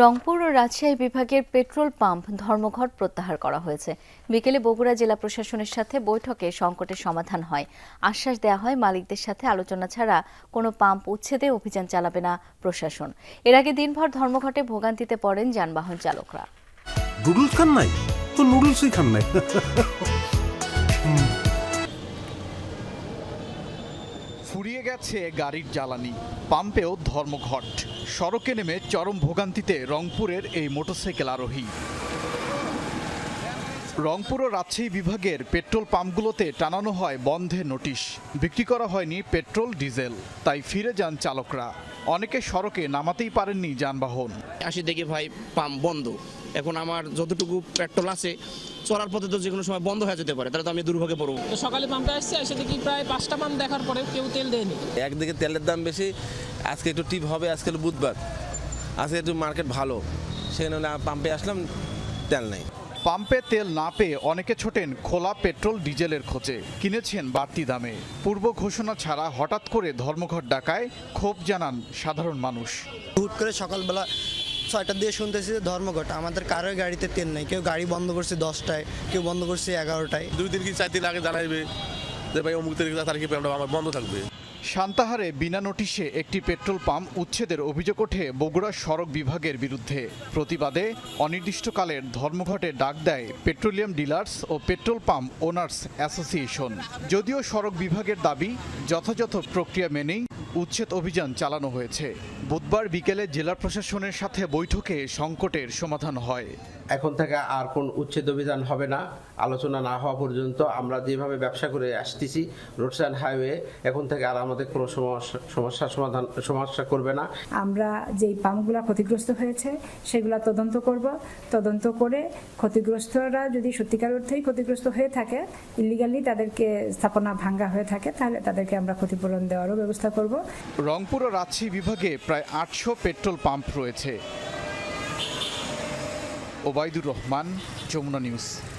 রংপুর ও রাজশাহী বিভাগের petrol pump ধর্মঘট প্রত্যাহার করা হয়েছে। বিকেলে বগুড়া জেলা প্রশাসনের সাথে বৈঠকে সংকটের সমাধান হয়। আশ্বাস দেওয়া হয়, মালিকদের সাথে আলোচনা ছাড়া কোনো পাম্প উচ্ছেদে অভিযান চালাবে না প্রশাসন। এর আগে দিনভর ধর্মঘটে ভোগান্তিতে পড়েন যানবাহন চালকরা। খান নাই? তো নুডলসই খান নাই। ফুরিয়ে গেছে গাড়ির জ্বালানি পাম্পেও ধর্মঘট। সড়কে নেমে চরম ভোগান্তিতে রংপুরের এই মোটরসাইকেল আরোহী। রংপুর ও রাজশাহী বিভাগের পেট্রোল পাম্পগুলোতে টানানো হয় বন্ধে নোটিশ। বিক্রি করা হয়নি পেট্রোল ডিজেল তাই ফিরে যান চালকরা। অনেকে সড়কে নামাতেই পারেননি যানবাহন। আসি দেখি ভাই পাম্প বন্ধ। এখন আমার যতটুকু পেট্রোল আছে চলার পথে তো যে কোনো সময় বন্ধ হয়ে যেতে পারে তাহলে তো আমি দুর্ভোগে পড়ব। তো সকালে পাম্পে আসছে এসে দেখি প্রায় পাঁচটা পাম্প দেখার পরে কেউ তেল দেয়নি। একদিকে তেলের দাম বেশি আজকে একটু টিপ হবে আজকে বুধবার। আজকে একটু মার্কেট ভালো। সেখানে হলে পাম্পে আসলাম তেল নেই। পাম্পে তেল না পেয়ে অনেকে ছোটেন খোলা পেট্রোল ডিজেলের খোঁজে। কিনেছেন বাড়তি দামে। পূর্ব ঘোষণা ছাড়া হঠাৎ করে ধর্মঘট ডাকায় ক্ষোভ জানান সাধারণ মানুষ। হুট করে সকালবেলা ছয়টার দিয়ে শুনতেছি যে ধর্মঘট। আমাদের কারোর গাড়িতে তেল নেই। কেউ গাড়ি বন্ধ করছে দশটায় কেউ বন্ধ করছে এগারোটায়। দুই দিন কি চার দিন আগে জানাইবে যে ভাই অমুক তারিখে তারিখে আমার বন্ধ থাকবে। সান্তাহারে বিনা নোটিশে একটি পেট্রোল পাম্প উচ্ছেদের অভিযোগ ওঠে বগুড়া সড়ক বিভাগের বিরুদ্ধে। প্রতিবাদে অনির্দিষ্টকালের ধর্মঘটে ডাক দেয় পেট্রোলিয়াম ডিলার্স ও পেট্রোল পাম্প ওনার্স অ্যাসোসিয়েশন। যদিও সড়ক বিভাগের দাবি, যথাযথ প্রক্রিয়া মেনেই উচ্ছেদ অভিযান চালানো হয়েছে। বুধবার বিকেলে জেলা প্রশাসনের সাথে বৈঠকে সংকটের সমাধান হয়। এখন থেকে আর কোন উচ্ছেদ অভিযান হবে না। আলোচনা না হওয়া পর্যন্ত আমরা যেভাবে ব্যবসা করে আসতেছি রোডস অ্যান্ড হাইওয়ে এখন থেকে আর আমাদের কোনো সমস্যা সমস্যার সমাধান সমস্যা করবে না। আমরা যেই পাম্পগুলো ক্ষতিগ্রস্ত হয়েছে সেগুলো তদন্ত করব। তদন্ত করে ক্ষতিগ্রস্তরা যদি সত্যিকার অর্থেই ক্ষতিগ্রস্ত হয়ে থাকে ইলিগালি তাদেরকে স্থাপনা ভাঙ্গা হয়ে থাকে তাহলে তাদেরকে আমরা ক্ষতিপূরণ দেওয়ারও ব্যবস্থা করব। রংপুর ও রাজশাহী বিভাগে প্রায় আটশো পেট্রোল পাম্প রয়েছে। ওবায়দুর রহমান যমুনা নিউজ।